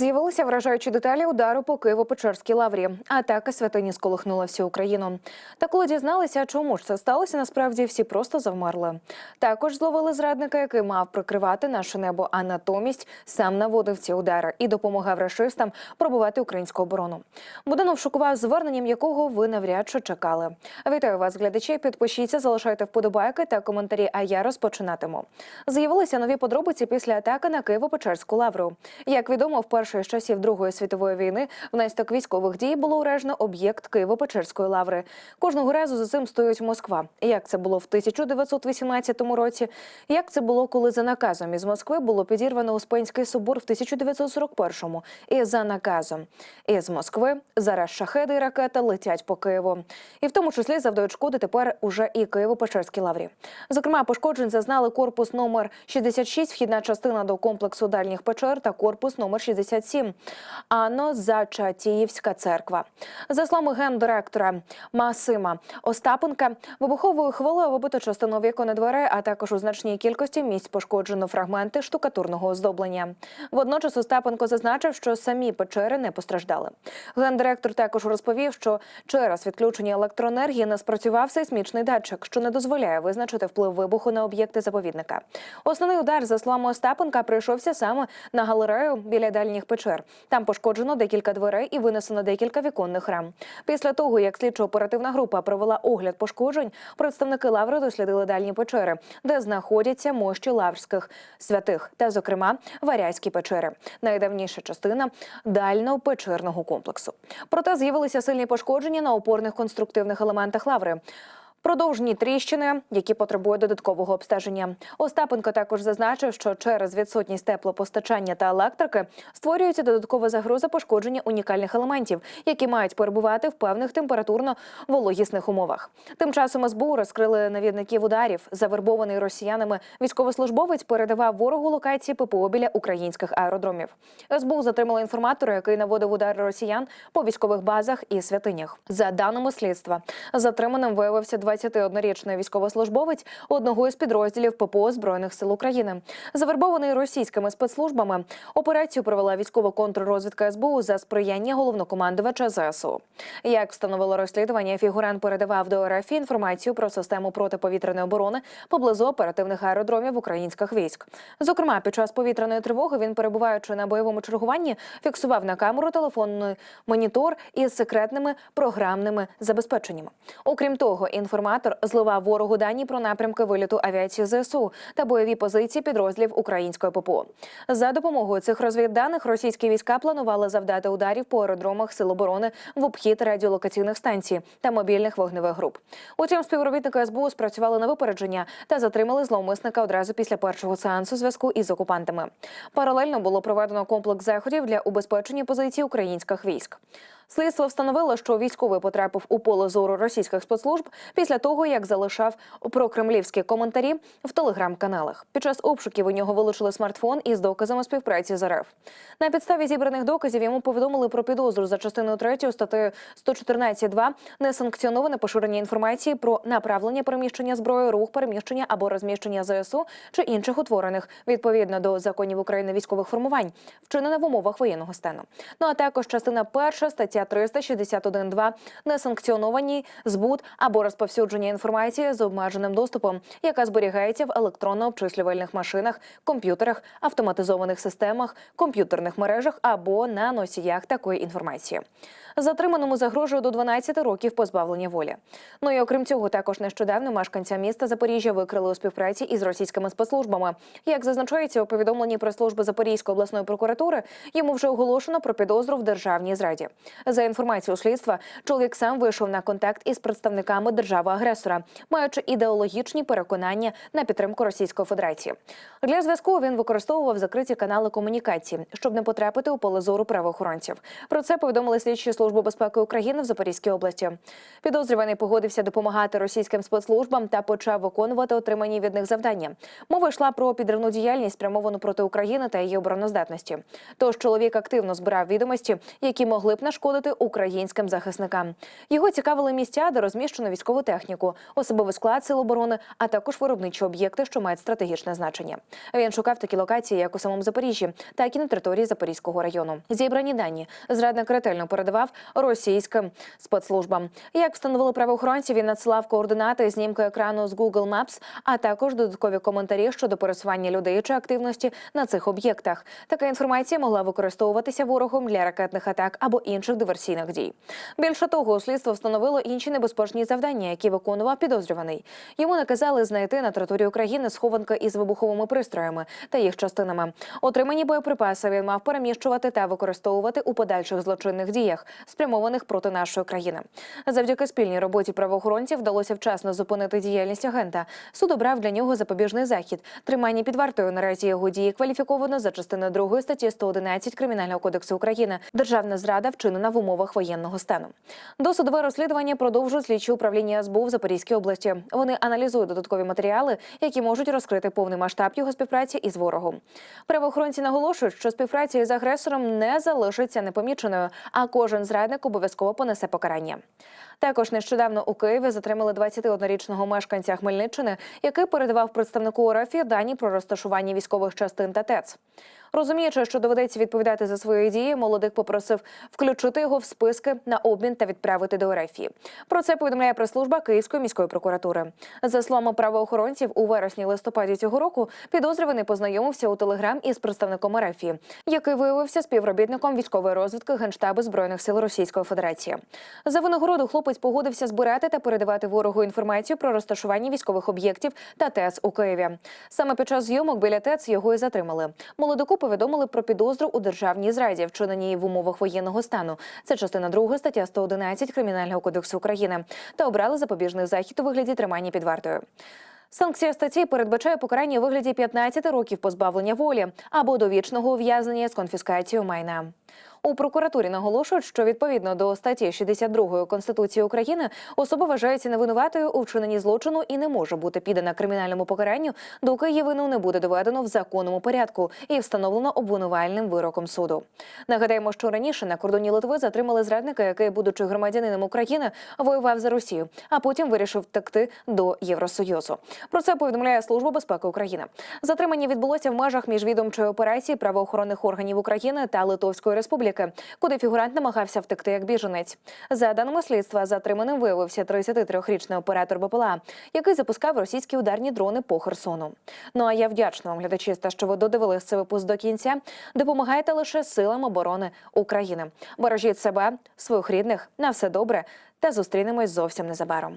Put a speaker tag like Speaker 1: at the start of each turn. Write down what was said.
Speaker 1: З'явилися вражаючі деталі удару по Києво-Печерській лаврі. Атака святині сколихнула всю Україну. Та коли дізналися, чому ж це сталося, насправді всі просто завмерли. Також зловили зрадника, який мав прикривати наше небо, а натомість сам наводив ці удари і допомагав рашистам пробувати українську оборону. Буданов шокував зверненням, якого ви навряд чи чекали. Вітаю вас, глядачі. Підпишіться, залишайте вподобайки та коментарі. А я розпочинатиму. З'явилися нові подробиці після атаки на Києво-Печерську лавру. Як відомо, вперше з часів Другої світової війни внаслідок військових дій було уражено об'єкт Києво-Печерської лаври. Кожного разу за цим стоїть Москва. Як це було в 1918 році? Як це було, коли за наказом із Москви було підірвано Успенський собор в 1941-му? І за наказом із Москви зараз шахеди і ракети летять по Києву, і в тому числі завдають шкоди тепер уже і Києво-Печерській лаврі. Зокрема, пошкоджень зазнали корпус номер 66, вхідна частина до комплексу дальніх печер та корпус номер 67 Анно Зачатіївська церква. За словами гендиректора Масима Остапенка, вибуховою хвилею вибито частину вікон і дверей, а також у значній кількості місць пошкоджено фрагменти штукатурного оздоблення. Водночас Остапенко зазначив, що самі печери не постраждали. Гендиректор також розповів, що через відключення електроенергії не спрацював сейсмічний датчик, що не дозволяє визначити вплив вибуху на об'єкти заповідника. Основний удар, за словами Остапенка, прийшовся саме на галерею біля дальніх печер. Там пошкоджено декілька дверей і винесено декілька віконних рам. Після того, як слідчо-оперативна група провела огляд пошкоджень, представники лаври дослідили дальні печери, де знаходяться мощі лаврських святих, та, зокрема, варязькі печери, найдавніша частина дальнього печерного комплексу. Проте з'явилися сильні пошкодження на опорних конструктивних елементах лаври. Продовжені тріщини, які потребують додаткового обстеження. Остапенко також зазначив, що через відсутність теплопостачання та електрики створюється додаткова загроза пошкодження унікальних елементів, які мають перебувати в певних температурно-вологісних умовах. Тим часом СБУ розкрили навідників ударів. Завербований росіянами військовослужбовець передавав ворогу локації ППО біля українських аеродромів. СБУ затримала інформатора, який наводив удари росіян по військових базах і святинях. За даними слідства, затриманим виявився 21-річний військовослужбовець одного із підрозділів ППО збройних сил України. Завербований російськими спецслужбами операцію провела військова контррозвідка СБУ за сприяння головнокомандувача ЗСУ. Як встановило розслідування, фігурант передавав до РФ інформацію про систему протиповітряної оборони поблизу оперативних аеродромів українських військ. Зокрема, під час повітряної тривоги він, перебуваючи на бойовому чергуванні, фіксував на камеру телефонний монітор із секретними програмними забезпеченнями. Окрім того, інформатор зливав ворогу дані про напрямки виліту авіації ЗСУ та бойові позиції підрозділів української ППО. За допомогою цих розвідданих російські війська планували завдати ударів по аеродромах Сил оборони в обхід радіолокаційних станцій та мобільних вогневих груп. Утім, співробітники СБУ спрацювали на випередження та затримали зловмисника одразу після першого сеансу зв'язку із окупантами. Паралельно було проведено комплекс заходів для убезпечення позицій українських військ. Слідство встановило, що військовий потрапив у поле зору російських спецслужб після того, як залишав прокремлівські коментарі в телеграм-каналах. Під час обшуків у нього вилучили смартфон із доказами співпраці з РФ. На підставі зібраних доказів йому повідомили про підозру за частиною 3 статтею 114.2 несанкціоноване поширення інформації про направлення переміщення зброї, рух переміщення або розміщення ЗСУ чи інших утворених відповідно до законів України військових формувань, вчинене в умовах воєнного стану. Ну а також частина перша стаття 361.2 несанкціоновані збут або розповсюдження інформації з обмеженим доступом, яка зберігається в електронно-обчислювальних машинах, комп'ютерах, автоматизованих системах, комп'ютерних мережах або на носіях такої інформації. Затриманому загрожує до 12 років позбавлення волі. Ну і окрім цього, також нещодавно мешканця міста Запоріжжя викрили у співпраці із російськими спецслужбами. Як зазначається у повідомленні прес-служби Запорізької обласної прокуратури, йому вже оголошено про підозру в державній зраді. За інформацією слідства, чоловік сам вийшов на контакт із представниками держави-агресора, маючи ідеологічні переконання на підтримку Російської Федерації. Для зв'язку він використовував закриті канали комунікації, щоб не потрапити у поле зору правоохоронців. Про це повідомили слідчі служби безпеки України в Запорізькій області. Підозрюваний погодився допомагати російським спецслужбам та почав виконувати отримані від них завдання. Мова йшла про підривну діяльність, спрямовану проти України та її обороноздатності. Тож чоловік активно збирав відомості, які могли б нашкодити зашкодити українським захисникам. Його цікавили місця, де розміщено військову техніку, особовий склад сил оборони, а також виробничі об'єкти, що мають стратегічне значення. Він шукав такі локації, як у самому Запоріжжі, так і на території Запорізького району. Зібрані дані зрадник ретельно передавав російським спецслужбам. Як встановили правоохоронці, він надсилав координати, знімки екрану з Google Maps, а також додаткові коментарі щодо пересування людей чи активності на цих об'єктах. Така інформація могла використовуватися ворогом для ракетних атак або інших диверсійних дій. Більше того, слідство встановило інші небезпечні завдання, які виконував підозрюваний. Йому наказали знайти на території України схованки із вибуховими пристроями та їх частинами. Отримані боєприпаси він мав переміщувати та використовувати у подальших злочинних діях, спрямованих проти нашої країни. Завдяки спільній роботі правоохоронців вдалося вчасно зупинити діяльність агента. Суд обрав для нього запобіжний захід. Тримання під вартою наразі його дії кваліфіковано за частиною 2 статті 111 Кримінального кодексу України. Державна зрада вчинена в умовах воєнного стану. Досудове розслідування продовжують слідчі управління СБУ в Запорізькій області. Вони аналізують додаткові матеріали, які можуть розкрити повний масштаб його співпраці із ворогом. Правоохоронці наголошують, що співпраця із агресором не залишиться непоміченою, а кожен зрадник обов'язково понесе покарання. Також нещодавно у Києві затримали 21-річного мешканця Хмельниччини, який передавав представнику РФ дані про розташування військових частин та ТЕЦ. Розуміючи, що доведеться відповідати за свої дії, молодик попросив включити його в списки на обмін та відправити до РФ. Про це повідомляє прес-служба Київської міської прокуратури. За словами правоохоронців, у вересні-листопаді цього року підозрюваний познайомився у телеграм із представником РФ, який виявився співробітником військової розвідки Генштабу збройних сил Російської Федерації. За винагороду хлопець погодився збирати та передавати ворогу інформацію про розташування військових об'єктів та ТЕЦ у Києві. Саме під час зйомок біля ТЕЦ його і затримали. Молодику повідомили про підозру у державній зраді, вчиненій в умовах воєнного стану. Це частина 2 стаття 111 Кримінального кодексу України. Та обрали запобіжний захід у вигляді тримання під вартою. Санкція статті передбачає покарання у вигляді 15 років позбавлення волі або довічного ув'язнення з конфіскацією майна. У прокуратурі наголошують, що відповідно до статті 62 Конституції України особа вважається невинуватою у вчиненні злочину і не може бути піддана кримінальному покаранню, доки її вину не буде доведено в законному порядку і встановлено обвинувальним вироком суду. Нагадаємо, що раніше на кордоні Литви затримали зрадника, який, будучи громадянином України, воював за Росію, а потім вирішив втекти до Євросоюзу. Про це повідомляє Служба безпеки України. Затримання відбулося в межах міжвідомчої операції правоохоронних органів України та Литовської Республіки, куди фігурант намагався втекти як біженець. За даними слідства, затриманим виявився 33-річний оператор БПЛА, який запускав російські ударні дрони по Херсону. Ну а я вдячна вам, глядачі, що ви додивилися цей випуск до кінця. Допомагайте лише силам оборони України. Бережіть себе, своїх рідних, на все добре, та зустрінемось зовсім незабаром.